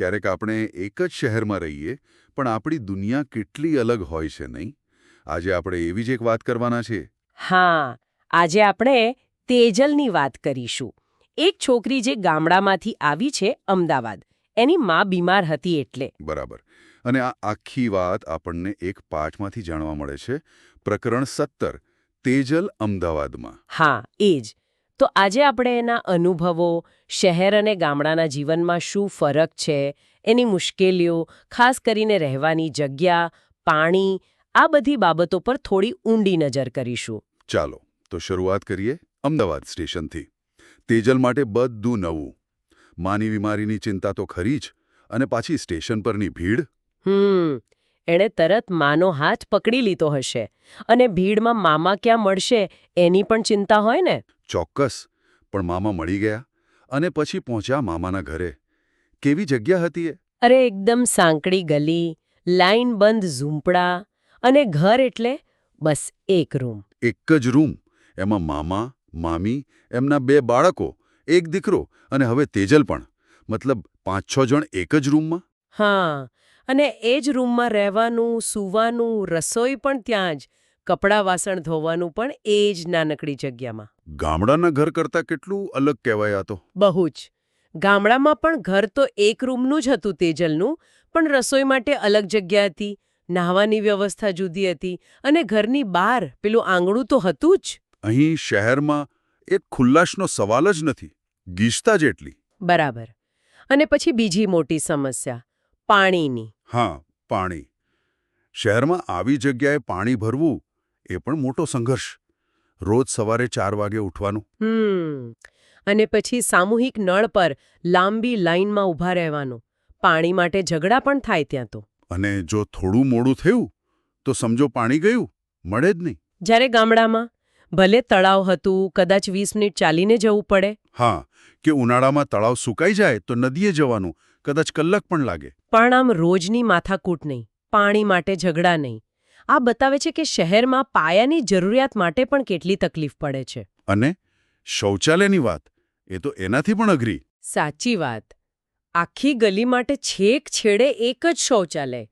ક્યારેક આપણે એક જ શહેરમાં રહીએ પણ આપણી દુનિયા કેટલી અલગ હોય છે નહીં? આજે આપણે એવી જ એક વાત કરવાના છે. હા આજે આપણે તેજલની વાત કરીશું. એક છોકરી જે ગામડામાંથી આવી છે અમદાવાદ એની મા બીમાર હતી એટલે. બરાબર. અને આ આખી વાત આપણને એક પાઠમાંથી જાણવા મળે છે. પ્રકરણ સત્તર તેજલ અમદાવાદમાં. હા એ જ. તો આજે આપણે એના અનુભવો શહેર અને ગામડાના જીવનમાં શું ફરક છે એની મુશ્કેલીઓ ખાસ કરીને રહેવાની જગ્યા પાણી આ બધી બાબતો પર થોડી ઊંડી નજર કરીશું. ચાલો તો શરૂઆત કરીએ અમદાવાદ સ્ટેશનથી. તેજલ માટે બધું નવું. માની બીમારીની ચિંતા તો ખરી જ અને પાછી સ્ટેશન પરની ભીડ? હમ એણે તરત માનો હાથ પકડી લીધો હશે. અને ભીડમાં મામા ક્યાં મળશે એની પણ ચિંતા હોય ને? ચોક્કસ પણ મામા મળી ગયા અને પછી પહોંચ્યા મામાના ઘરે. કેવી જગ્યા હતી એ? અરે એકદમ સાંકડી ગલી લાઈન બંધ ઝૂંપડા અને ઘર એટલે બસ એક રૂમ. એક જ રૂમ. એમાં મામા મામી એમના બે બાળકો એક દીકરો અને હવે તેજલ પણ. મતલબ પાંચ છ જણ એક જ રૂમમાં? હા અને એ જ રૂમમાં રહેવાનું સૂવાનું રસોઈ પણ ત્યાં જ. કપડાં વાસણ ધોવાનું પણ એ જ નાનકડી જગ્યામાં. ગામડાના ઘર કરતાં કેટલું અલગ કહેવાય આ તો. બહુ જ. ગામડામાં પણ ઘર તો એક રૂમનું જ હતું તેજલનું પણ રસોઈ માટે અલગ જગ્યા હતી નાહવાની વ્યવસ્થા જુદી હતી અને ઘરની બહાર પેલું આંગણું તો હતું જ. અહીં શહેરમાં એક ખુલ્લાશનો સવાલ જ નથી ગીચતા જેટલી. બરાબર. અને પછી બીજી મોટી સમસ્યા પાણીની. હા પાણી. શહેરમાં આવી જગ્યાએ પાણી ભરવું એ પણ મોટો સંઘર્ષ. રોજ સવારે ચાર વાગે ઉઠવાનું. હમ. અને પછી સામૂહિક નળ પર લાંબી લાઇનમાં ઊભા રહેવાનું. પાણી માટે ઝઘડા પણ થાય ત્યાં તો. અને જો થોડું મોડું થયું તો સમજો પાણી ગયું મળે જ નહીં. જ્યારે ગામડામાં ભલે તળાવ હતું કદાચ વીસ મિનિટ ચાલીને જવું પડે. હા કે ઉનાળામાં તળાવ સુકાઈ જાય તો નદીએ જવાનું કદાચ કલાક પણ લાગે. પણ આમ રોજની માથાકૂટ નહીં. પાણી માટે ઝઘડા નહીં. આ બતાવે છે કે શહેરમાં પાયાની જરૂરિયાત માટે પણ કેટલી તકલીફ પડે છે. અને શૌચાલયની વાત એ તો એનાથી પણ અઘરી. સાચી વાત. આખી ગલી માટે છેક છેડે એક જ શૌચાલય.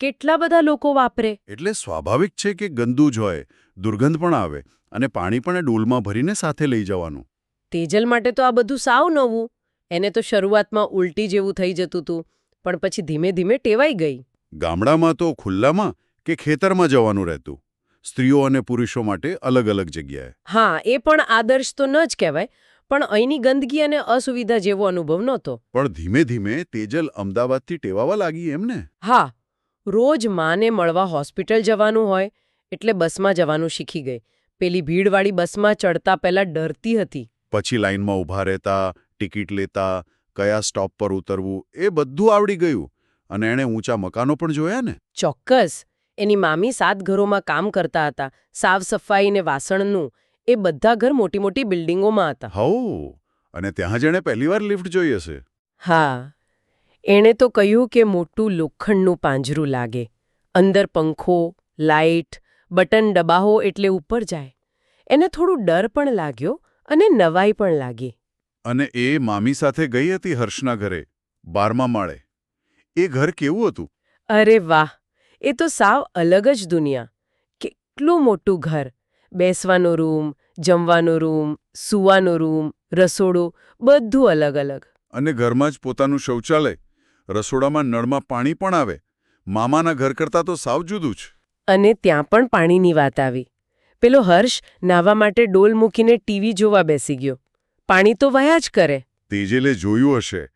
કેટલા બધા લોકો વાપરે? એટલે સ્વાભાવિક છે કે ગંદુ જ હોય દુર્ગંધ પણ આવે અને પાણી પણ ડોલમાં ભરીને સાથે લઈ જવાનું. તેજલ માટે તો આ બધું સાવ નવું. એને તો શરૂઆતમાં ઉલટી જેવું થઈ જતું હતું પણ પછી ધીમે ધીમે ટેવાઈ ગઈ. ગામડામાં તો ખુલ્લામાં કે ખેતરમાં જવાનું રહેતું. સ્ત્રીઓ અને પુરુષો માટે અલગ અલગ જગ્યાએ. હા એ પણ આદર્શ તો ન જ કહેવાય પણ અહીંની ગંદકી અને અસુવિધા જેવો અનુભવ નહોતો. પણ ધીમે ધીમે તેજલ અમદાવાદથી ટેવાવા લાગી એમને હા રોજ માને મળવા હોસ્પિટલ જવાનું હોય એટલે બસમાં જવાનું શીખી ગઈ. પેલી ભીડવાળી બસમાં ચડતા પહેલા ડરતી હતી. પછી લાઇનમાં ઊભા રહેતા ટિકિટ લેતા કયા સ્ટોપ પર ઉતરવું એ બધું આવડી ગયું. અને એણે ઊંચા મકાનો પણ જોયા ને? ચોક્કસ. એની મામી સાત ઘરોમાં કામ કરતા હતા સાફ સફાઈ ને વાસણનું એ બધા ઘર મોટી મોટી બિલ્ડિંગોમાં હતા. હઉ અને ત્યાં જેણે પહેલીવાર લિફ્ટ જોઈ હશે. હા એણે તો કહ્યું કે મોટું લોખંડનું પાંજરું લાગે. અંદર પંખો લાઇટ બટન ડબાહો એટલે ઉપર જાય. એને થોડું ડર પણ લાગ્યો અને નવાઈ પણ લાગી. અને એ મામી સાથે ગઈ હતી હર્ષના ઘરે બારમા માળે. એ ઘર કેવું હતું? અરે વાહ એ તો સાવ અલગ જ દુનિયા. કેટલું મોટું ઘર. બેસવાનો રૂમ જમવાનો રૂમ સૂવાનો રૂમ રસોડું બધું અલગ અલગ. અને ઘરમાં જ પોતાનું શૌચાલય. રસોડામાં નળમાં પાણી પણ આવે. મામાના ઘર કરતાં તો સાવ જુદું જ. અને ત્યાં પણ પાણીની વાત આવી. પેલો હર્ષ નાહવા માટે ડોલ મૂકીને ટીવી જોવા બેસી ગયો. પાણી તો વયા જ કરે. તેજેલે જોયું હશે.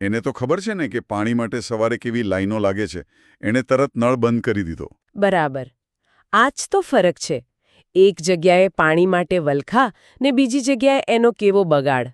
એને તો ખબર છે ને કે પાણી માટે સવારે કેવી લાઈનો લાગે છે? એણે તરત નળ બંધ કરી દીધો. બરાબર. આ જ તો ફરક છે. એક જગ્યાએ પાણી માટે વલખા ને બીજી જગ્યાએ એનો કેવો બગાડ.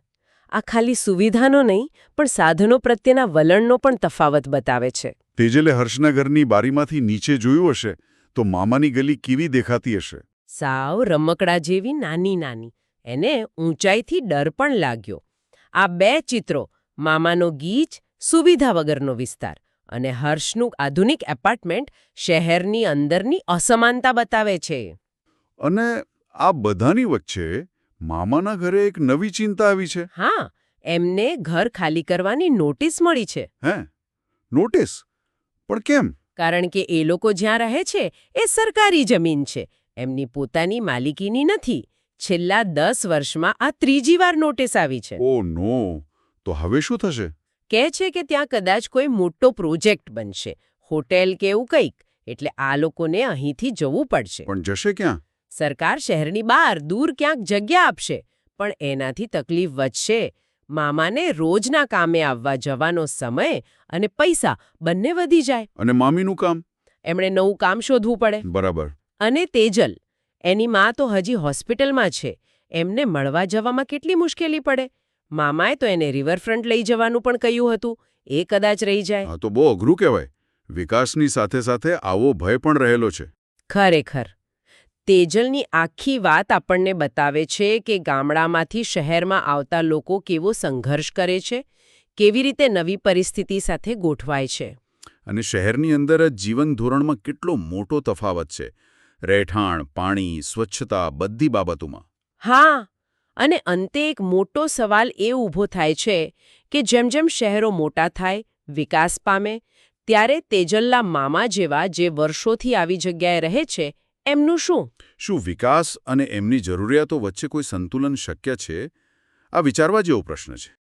આ ખાલી સુવિધાનો નહીં પણ સાધનો પ્રત્યેના વલણનો પણ તફાવત બતાવે છે. તેજલે હર્ષના ઘરની બારીમાંથી નીચે જોયું હશે તો મામાની ગલી કેવી દેખાતી હશે? સાવ રમકડા જેવી નાની નાની. એને ઊંચાઈથી ડર પણ લાગ્યો. આ બે ચિત્રો મામાનો ગીચ સુવિધા વગરનો વિસ્તાર અને હર્ષનું આધુનિક એપાર્ટમેન્ટ શહેરની અંદરની અસમાનતા બતાવે છે. અને આ બધાની વચ્ચે મામાના ઘરે એક નવી ચિંતા આવી છે. હા એમને ઘર ખાલી કરવાની નોટિસ મળી છે. હે? નોટિસ? પણ કેમ? કારણ કે એ લોકો જ્યાં રહે છે એ સરકારી જમીન છે. એમની પોતાની માલિકીની નથી. છેલ્લા દસ વર્ષમાં આ ત્રીજી વાર નોટિસ આવી છે. ઓ નો. તો હવે શું થશે? કહે છે કે ત્યાં કદાચ કોઈ મોટો પ્રોજેક્ટ બનશે. હોટેલ કે એવું કંઈક. એટલે આ લોકોને અહીંથી જવું પડશે. પણ જશે ક્યાં? સરકાર શહેરની બહાર દૂર ક્યાંક જગ્યા આપશે. પણ એનાથી તકલીફ વધશે. મામાને રોજના કામે આવવા જવાનો સમય અને પૈસા બંને વધી જાય. અને મામીનું કામ? એમણે નવું કામ શોધવું પડે. બરાબર. અને તેજલ. એની માં તો હજી હોસ્પિટલમાં છે. એમને મળવા જવામાં કેટલી મુશ્કેલી પડે? મામાએ તો એને રિવરફ્રન્ટ લઈ જવાનું પણ કહ્યું હતું. એ કદાચ રહી જાય. આ તો બહુ અઘરું કહેવાય. વિકાસની સાથે સાથે આવો ભય પણ રહેલો છે. ખરેખર. તેજલની આખી વાત આપણને બતાવે છે કે ગામડામાંથી શહેરમાં આવતા લોકો કેવો સંઘર્ષ કરે છે કેવી રીતે નવી પરિસ્થિતિ સાથે ગોઠવાય છે. અને શહેરની અંદર જ જીવન ધોરણમાં કેટલો મોટો તફાવત છે. રહેઠાણ પાણી સ્વચ્છતા બધી બાબતોમાં. હા અને અંતે એક મોટો સવાલ એ ઊભો થાય છે કે જેમ જેમ શહેરો મોટા થાય, વિકાસ પામે, ત્યારે તેજલના મામા જેવા જે વર્ષોથી આવી જગ્યાએ રહે છે, એમનું શું? શું વિકાસ અને એમની જરૂરિયાતો વચ્ચે કોઈ સંતુલન શક્ય છે? આ વિચારવા જેવો પ્રશ્ન છે.